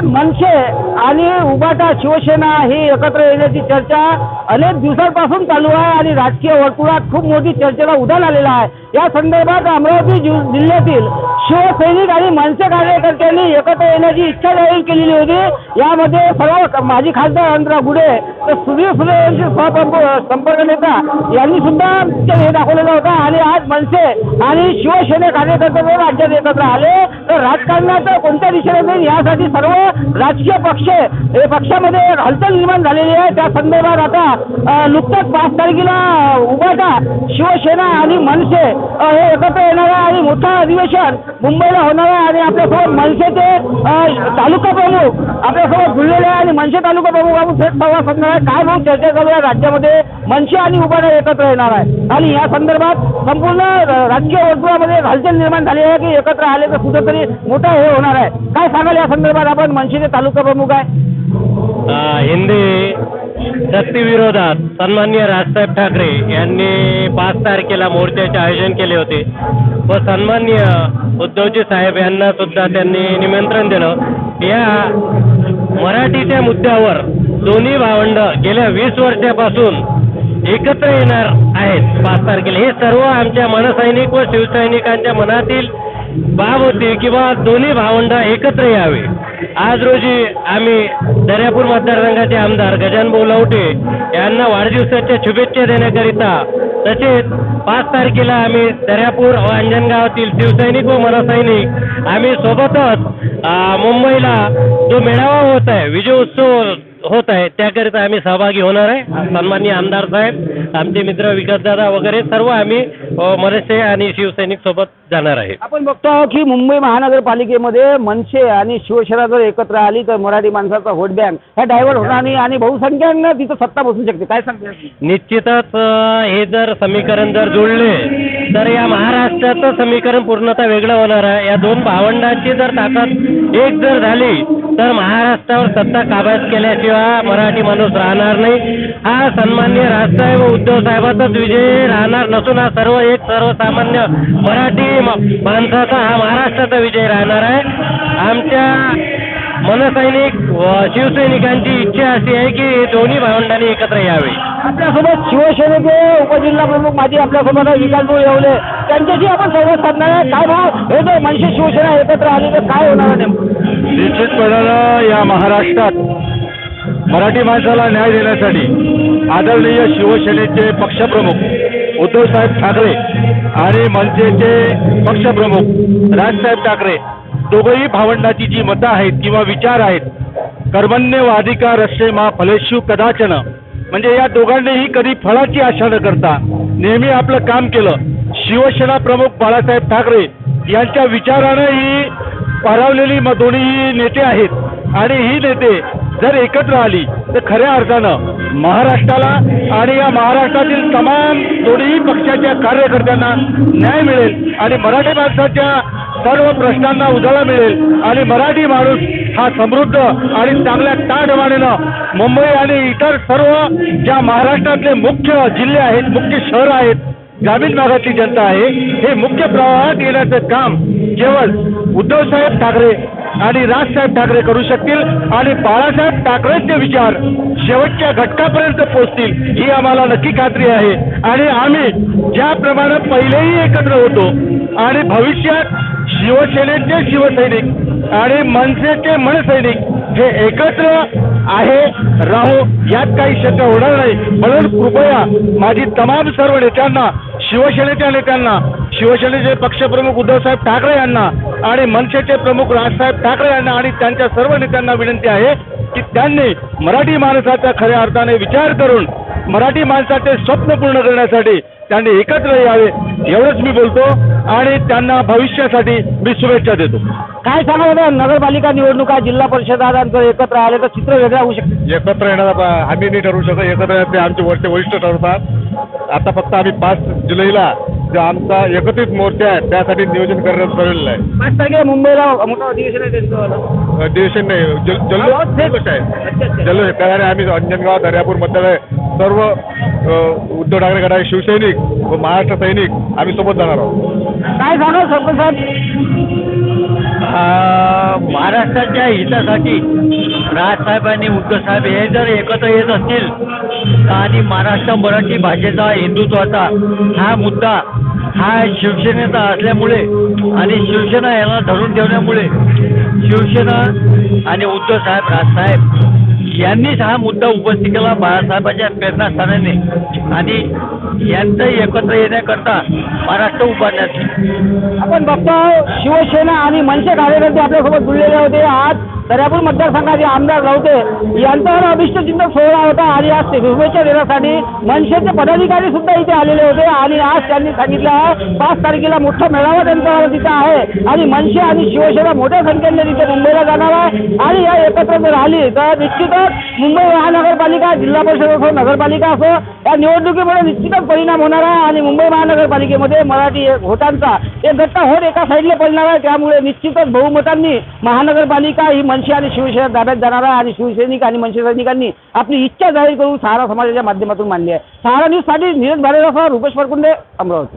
मनसे आणि उभाटा शिवसेना ही एकत्र येण्याची चर्चा अनेक दिवसांपासून चालू आहे आणि राजकीय वर्तुळात खूप मोठी चर्चेला उधाण आलेला आहे. या संदर्भात अमरावती जिल्ह्यातील शिवसैनिक आणि मनसे कार्यकर्त्यांनी एकत्र येण्याची इच्छा जाहीर केलेली होती. यामध्ये सर्व माजी खासदार अनंतराव गुडे तर सुधीर फुले यांचे संपर्क नेता यांनी सुद्धा हे दाखवलेला होता. आणि आज मनसे आणि शिवसेना कार्यकर्ते राज्यात एकत्र आले. तर राजकारणात कोणत्या दिशेने जाईल यासाठी सर्व राजकीय पक्ष हे पक्षामध्ये एक हलचल निर्माण झालेली आहे. त्या संदर्भात आता नुकतंच पाच तारखेला उभाटा शिवसेना आणि मनसे हे एकत्र येणार आहे आणि मोठं अधिवेशन मुंबईला होणार आहे आणि आपल्यासोबत मनसेचे तालुका प्रमुख आपल्यासोबत जुळलेले आहे आणि मनसे तालुका प्रमुख आपण थेट संवाद साधणार आहे. काय म्हणून चर्चा चालू आहे? राज्यामध्ये मनसे आणि उभाटा एकत्र येणार आहे. आणि या संदर्भात संपूर्ण राज्य राजकीय वर्तुळामध्ये एक हलचल निर्माण झाली आहे की एकत्र आले तर कुठेतरी मोठं हे होणार आहे. काय सांगाल या संदर्भात आपण मनसेचे तालुका प्रमुख आहे? हिंदी सक्तीविरोधात सन्माननीय राजसाहेब ठाकरे यांनी पाच तारखेला मोर्चाचे आयोजन केले होते व सन्माननीय उद्धवजी साहेब यांना सुद्धा त्यांनी निमंत्रण दिलं. या मराठीच्या मुद्द्यावर दोन्ही भावंड गेल्या वीस वर्षापासून एकत्र येणार आहेत पाच तारखेला. हे सर्व आमच्या मनसैनिक व शिवसैनिकांच्या मनातील बाब होती किंवा दोन्ही भावंड एकत्र यावे. आज रोजी आम्ही दर्यापूर मतदारसंघाचे आमदार गजान बोलावटे यांना वाढदिवसाच्या शुभेच्छा देण्याकरिता तसेच पाच तारखेला आम्ही दर्यापूर व अंजनगावातील शिवसैनिक व मनसैनिक आम्ही सोबतच मुंबईला जो मेळावा होत आहे विजय उत्सव होत आहे. त्याकरिता आम्ही सहभागी होणार आहे. सन्माननीय आमदार साहेब आमचे मित्र विकासदादा वगैरे सर्व आम्ही मनसे आणि शिवसैनिक सोबत जाणार आहे. आपण बघतो आहोत की मुंबई महानगरपालिकेमध्ये मनसे आणि शिवसेना जर एकत्र आली तर मराठी माणसाचा व्होट बँक ह्या डायव्हर्ट होणार नाही आणि बहुसंख्यानं तिथं सत्ता बसू शकते. काय सांगते निश्चितच हे जर समीकरण जर जुळले तर या महाराष्ट्राचं समीकरण पूर्णतः वेगळं होणार आहे. या दोन भावंडांची जर ताकद एक जर झाली तर महाराष्ट्रावर सत्ता काबीज केल्याशिवाय मराठी माणूस राहणार नाही. हा सन्मान्य राजसाहेब व उद्धव साहेबाचाच विजय राहणार नसून हा सर्व एक सर्वसामान्य मराठी म- माणसाचा हा महाराष्ट्राचा विजय राहणार आहे. आमच्या मनसैनिक व शिवसैनिकांची इच्छा अशी आहे की दोन्ही भावंडांनी एकत्र यावे. आपल्यासोबत शिवसेनेचे उपजिल्हा प्रमुख माजी आपल्यासोबत विकास भाऊ येवले. त्यांच्याशी आपण संवाद साधणार आहे. काय भाऊ हे जर मनसे शिवसेना एकत्र आली तर काय होणार निश्चितपणानं या महाराष्ट्रात मराठी माणसाला न्याय देण्यासाठी आदरणीय शिवसेनेचे पक्षप्रमुख उद्धवसाहेब ठाकरे आणि मनसेचे पक्षप्रमुख राजसाहेब ठाकरे दोघंही भावंडाची जी मतं आहेत किंवा विचार आहेत कर्मण्यवाधिका रस्ते मा फलेशू कदाचन म्हणजे या दोघांनीही कधी फळाची आशा न करता नेहमी आपलं काम केलं. शिवसेना प्रमुख बाळासाहेब ठाकरे यांच्या विचारानं ही पारावलेली दोन्ही नेते आहेत आणि ही नेते जर एकत्र आली तर खऱ्या अर्थानं महाराष्ट्राला आणि या महाराष्ट्रातील तमाम दोन्ही पक्षाच्या कार्यकर्त्यांना न्याय मिळेल आणि मराठी माणसाच्या सर्व प्रश्नांना उजाळा मिळेल. आणि मराठी माणूस हा समृद्ध आणि चांगल्या ताडवाणीनं मुंबई आणि इतर सर्व ज्या महाराष्ट्रातले मुख्य जिल्हे आहेत मुख्य शहर आहेत ग्रामीण भागातली जनता आहे हे मुख्य प्रवाहात येण्याचं काम केवळ उद्धवसाहेब ठाकरे आणि राजसाहेब ठाकरे करू शकतील आणि बाळासाहेब ठाकरेंचे विचार शेवटच्या घटकापर्यंत पोहोचतील ही आम्हाला नक्की खात्री आहे. आणि आम्ही ज्याप्रमाणे पहिलेही एकत्र होतो आणि भविष्यात शिवसेनेचे शिवसैनिक आणि मनसेचे मनसैनिक हे एकत्र आहे राहू यात काही शक्य होणार नाही. म्हणून कृपया माझी तमाम सर्व नेत्यांना शिवसेनेच्या नेत्यांना शिवसेनेचे पक्षप्रमुख उद्धवसाहेब ठाकरे यांना आणि मनसेचे प्रमुख राजसाहेब ठाकरे यांना आणि त्यांच्या सर्व नेत्यांना विनंती आहे की त्यांनी मराठी माणसाचा खऱ्या अर्थाने विचार करून मराठी माणसाचे स्वप्न पूर्ण करण्यासाठी त्यांनी एकत्र यावे एवढंच मी बोलतो आणि त्यांना भविष्यासाठी मी शुभेच्छा देतो. काय सांगा नगरपालिका निवडणुका जिल्हा परिषदा एकत्र आले तर चित्र वेगळं होऊ शकते. एकत्र येण्याचा आम्ही नाही ठरवू शकत एकत्र येण्याचे आमचे वरचे वरिष्ठ ठरवतात. आता फक्त आम्ही पाच जुलैला जो आमचा एकत्रित मोर्चा आहे त्यासाठी नियोजन करण्यात ठरवलेलं आहे. पाच तारखेला मुंबईला मोठं अधिवेशन आहे त्यांचं नाही जल जल्लोष आहे. जल्लोष आहे. त्यासाठी आम्ही अंजनगाव दर्यापूरमध्ये सर्व अ, उद्धव ठाकरे गटाचे शिवसैनिक व महाराष्ट्र सैनिक आम्ही सोबत जाणार आहोत. काय सांगाल सरपंच साहेब? महाराष्ट्राच्या हितासाठी राजसाहेब आणि उद्धवसाहेब हे जर एकत्र येत असतील आणि महाराष्ट्र मराठी भाषेचा हिंदुत्वाचा हा मुद्दा हा शिवसेनेचा असल्यामुळे आणि शिवसेना याला धरून ठेवण्यामुळे शिवसेना आणि उद्धवसाहेब राजसाहेब यांनीच हा मुद्दा उपस्थित केला बाळासाहेबांच्या प्रेरणास्थानाने आणि यांचं एकत्र येण्याकरता महाराष्ट्र उभारण्यात आपण बघतो शिवसेना आणि मनसे कार्यकर्ते आपल्यासोबत जुळलेले होते. आज दर्यापूर मतदारसंघाचे आमदार रावते यांचा अभिष्टचिंतक सोहळा होता आणि आज शुभेच्छा देण्यासाठी मनसेचे पदाधिकारी सुद्धा इथे आलेले होते आणि आज त्यांनी सांगितलं आहे पाच तारखेला मोठा मेळावा त्यांचा तिथं आहे आणि मनसे आणि शिवसेना मोठ्या संख्येने तिथे मुंबईला जाणार आहे आणि या एकत्र जर आली तर निश्चितच मुंबई महानगरपालिका जिल्हा परिषद असो नगरपालिका असो या निवडणुकीमुळे निश्चितच परिणाम होणार आहे आणि मुंबई महानगरपालिकेमध्ये मराठी होतांचा एक घट्टा होत एका साईडला पडणार आहे. त्यामुळे निश्चितच बहुमतांनी महानगरपालिका ही मनसे आणि शिवसेना ताब्यात जाणारा आणि शिवसैनिक आणि मनसे सैनिकांनी आपली इच्छा जाहीर करून सहारा समाजाच्या माध्यमातून मांडली आहे. सहारा न्यूजसाठी नीरज भारेराव रुपेश परकुंडे अमरावती.